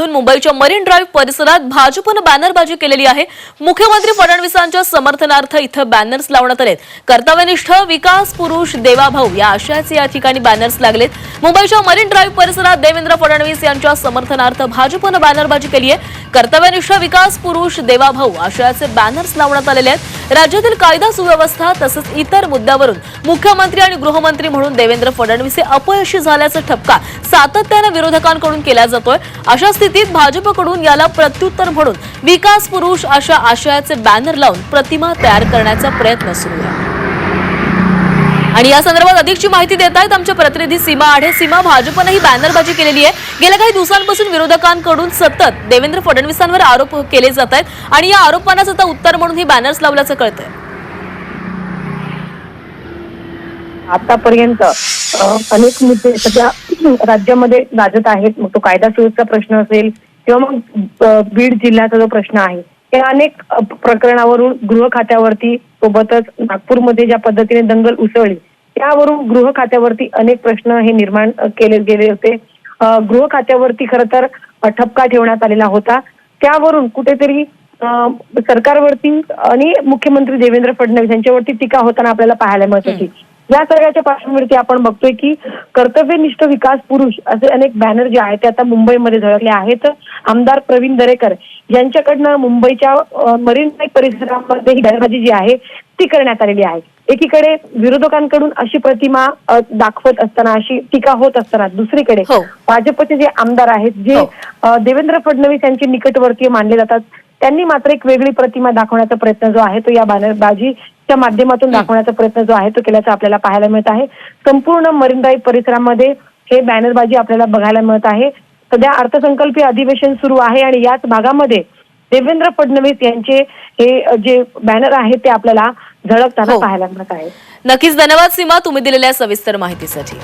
मुंबईच्या marine drive परिसरात भाजपनं बॅनरबाजी केलेली आहे. मुख्यमंत्री फडणवीसांच्या समर्थनार्थ इथं बॅनर्स लावण्यात आलेत. कर्तव्यनिष्ठ विकास पुरुष देवाभाऊ या आशयाचे या ठिकाणी बॅनर्स लागलेत. मुंबईच्या मरीन ड्राईव्ह परिसरात देवेंद्र फडणवीस यांच्या समर्थनार्थ भाजपनं बॅनरबाजी केली आहे. कर्तव्यनिष्ठ विकास पुरुष देवाभाऊ आशयाचे बॅनर्स लावण्यात आलेले आहेत. राज्यातील कायदा सुव्यवस्था तसंच इतर मुद्द्यावरून मुख्यमंत्री आणि गृहमंत्री म्हणून देवेंद्र फडणवीस हे अपयशी झाल्याचा ठपका सातत्यानं विरोधकांकडून केला जातोय. अशा स्थितीत भाजपकडून याला प्रत्युत्तर म्हणून विकास पुरुष अशा आशयाचे बॅनर लावून प्रतिमा तयार करण्याचा प्रयत्न सुरू आहे. आणि या संदर्भात अधिकची माहिती देत आहेत आमच्या प्रतिनिधी सीमा आढे. सीमा भाजपनं ही बॅनरबाजी केलेली आहे. गेल्या काही दिवसांपासून विरोधकांकडून सतत देवेंद्र फडणवीसांवर आरोप केले जात आहेत आणि या आरोपांनाच आता उत्तर म्हणून ही बॅनर्स लावल्याचं कळतंय. आतापर्यंत अनेक मुद्दे सध्या राज्यामध्ये गाजत आहेत. मग तो कायदा सुव्यवस्था प्रश्न असेल किंवा मग बीड जिल्ह्याचा जो प्रश्न आहे या अनेक प्रकरणावरून गृह खात्यावरती सोबतच नागपूरमध्ये ज्या पद्धतीने दंगल उसळली त्यावरून गृह खात्यावरती अनेक प्रश्न हे निर्माण केले गेले होते. गृह खात्यावरती खर तर ठपका ठेवण्यात आलेला होता. त्यावरून कुठेतरी सरकारवरती आणि मुख्यमंत्री देवेंद्र फडणवीस यांच्यावरती टीका होताना आपल्याला पाहायला मिळत होती. या सगळ्याच्या पार्श्वभूमीवरती आपण बघतोय की कर्तव्यनिष्ठ विकास पुरुष असे अनेक बॅनर जे आहेत ते आता मुंबईमध्ये झळकले आहेत आमदार प्रवीण दरेकर यांच्याकडनं मुंबईच्या मरीन परिसरामध्ये ही बॅनरबाजी जी आहे ती करण्यात आलेली आहे एकीकडे विरोधकांकडून अशी प्रतिमा दाखवत असताना अशी टीका होत असताना दुसरीकडे हो. भाजपचे जे आमदार आहेत जे हो. देवेंद्र फडणवीस यांचे निकटवर्तीय मानले जातात त्यांनी मात्र एक वेगळी प्रतिमा दाखवण्याचा प्रयत्न जो आहे तो या बॅनरबाजीच्या माध्यमातून दाखवण्याचा प्रयत्न जो आहे तो केल्याचं आपल्याला पाहायला मिळत आहे. संपूर्ण मरीन ड्राईव्ह परिसरामध्ये हे बॅनरबाजी आपल्याला बघायला मिळत आहे. सध्या अर्थसंकल्पीय अधिवेशन सुरू आहे आणि याच भागामध्ये देवेंद्र फडणवीस यांचे हे जे बॅनर आहे ते आपल्याला झळकताना हो. पाहायला मिळत आहे नक्कीच धन्यवाद सीमा. तुम्ही दिलेल्या सविस्तर माहितीसाठी.